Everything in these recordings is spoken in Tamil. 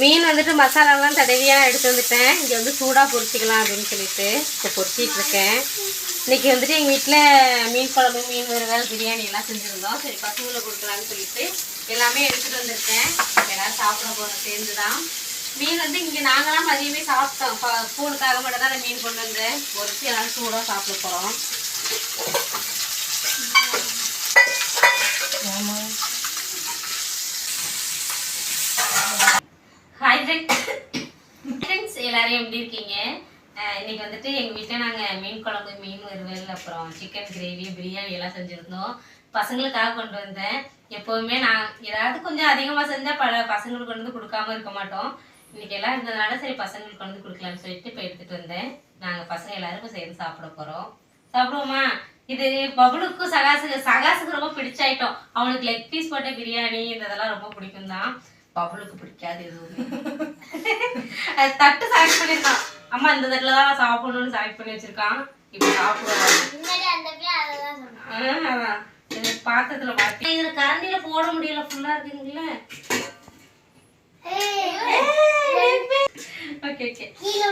மீன் வந்துட்டு மசாலாலாம் தடவியாக எடுத்து வந்துட்டேன். இங்கே வந்து சூடாக பொரிச்சிக்கலாம் அப்படின்னு சொல்லிட்டு இப்போ பொரிச்சிட்டு இருக்கேன். இன்றைக்கி வந்துட்டு எங்கள் வீட்டில் மீன் குழம்பு மீன் வறுவல் பிரியாணி எல்லாம் செஞ்சுருந்தோம். சரி பசங்களை கொடுக்கலான்னு சொல்லிட்டு எல்லாமே எடுத்துகிட்டு வந்திருக்கேன். எல்லோரும் சாப்பிட போகிறோம் சேர்ந்து தான் மீன் வந்து இங்கே நாங்களாம் மதியமே சாப்பிட்டோம். ஸ்கூலுக்காக மட்டும் தான் மீன் கொண்டு வந்தேன் பொரிச்சு எல்லோரும் சூடாக சாப்பிட போகிறோம் எல்லாரும் எப்படி இருக்கீங்க? இன்னைக்கு வந்துட்டு எங்கள் வீட்டில் நாங்கள் மீன் குழம்பு மீன் வறுவல் அப்புறம் சிக்கன் கிரேவி பிரியாணி எல்லாம் செஞ்சுருந்தோம். பசங்களுக்காக கொண்டு வந்தேன். எப்போவுமே நான் ஏதாவது கொஞ்சம் அதிகமாக செஞ்சால் பல பசங்களுக்கு கொண்டு வந்து கொடுக்காம இருக்க மாட்டோம். இன்னைக்கு எல்லாம் இருந்ததுனால சரி பசங்களுக்கு கொண்டு வந்து கொடுக்கலாம்னு சொல்லிட்டு இப்போ எடுத்துகிட்டு வந்தேன். நாங்கள் பசங்க எல்லாரும் இப்போ சேர்ந்து சாப்பிட போகிறோம் சாப்பிடுவோமா? இது பபுளுக்கும் சகாசுக்கு சகாசுக்கு ரொம்ப பிடிச்ச ஐட்டம் அவனுக்கு லெக் பீஸ் போட்ட பிரியாணி இந்த இதெல்லாம் ரொம்ப பிடிக்கும் தான் பபுலுக்கு பிடிக்காது எதுவுமே. அது தட்டு செலக்ட் பண்ணிருக்கான் அம்மா இந்த தட்டுல தான் சாப்பிடணும்னு செலக்ட் பண்ணி வச்சிருக்கான். இப்போ அதான். இது பாத்திரத்துல மாத்தி இதுல கரண்டில போட முடியல. ஃபுல்லா இருக்குங்களே ஓகே ஓகே கீழே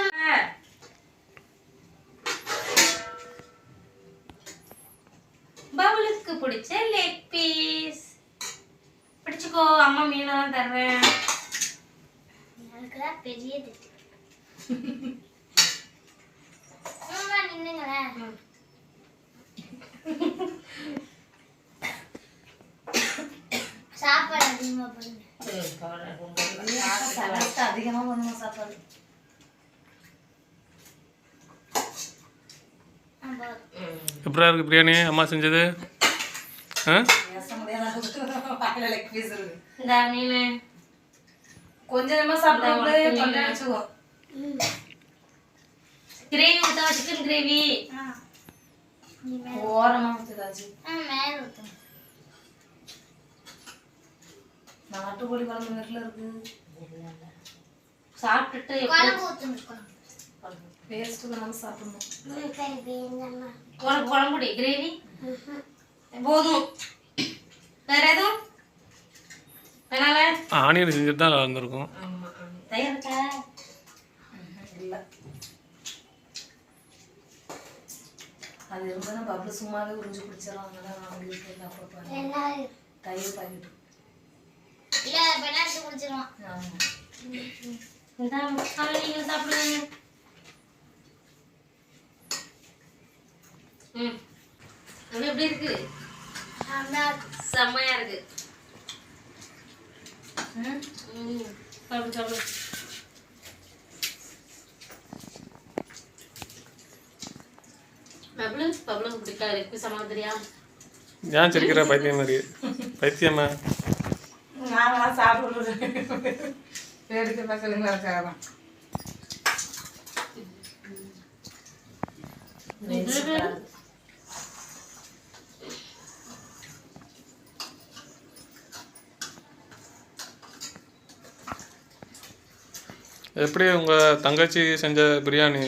பபுலுக்கு பிடிச்ச லெக் பீஸ் பிடிச்சுக்கோ அம்மா மீனை தான் தர்றேன் எனக்குதான் பெரிய திட்டு அம்மா நின்னுங்களேன் ம். சாப்பாடு அதிகமா பண்ணுங்க அதிகமாக சாப்பாடு. எப்படா இருக்கு பிரியாணி? அம்மா செஞ்சது? ஆ? பேச முடியாத வாயில லெக் பீஸ் இருக்கு இந்தா மீனு கொஞ்சமா சாப்பிட்டு கொஞ்சம் வச்சுக்கோ. கிரேவி சிக்கன் கிரேவி ஓரமா மேல நாட்டுக்கோழி குழம்பு வீட்டில் இருக்கு. சாப்பிட்டுட்டு குழம்பு ஊத்துங்க குழம்பு. பேஸ்ட்டு நம்ம சாப்பிடணும். குழம்புடி கிரேவி போதும். வேற எதுவும்? ஆனியன் செஞ்சுட்டு தான் இல்லை அது இருந்தால் பப்ளு சும்மாவே உறிஞ்சு குடிச்சிடலாம். அதனால நான் உங்களுக்கு எல்லாம் அப்பப்போ தயிர் பாக்கெட்டு. இல்ல பெனால்டி குடிச்சிருவான் ஆமாம் இந்தா முக்கால் நீங்க சாப்பிடுங்க. ம். எப்படி இருக்கு. செம்மையா இருக்கு. சாப்பிடு சாப்பிடு ஏன் சிரிக்கிற பைத்தியம் மாதிரி. பைத்தியமா? நாங்களாம் சாப்பிடுறது வேடிக்கை பக்கத்துலங்களா இருக்காதான் எப்படி உங்கள் தங்கச்சி செஞ்ச பிரியாணி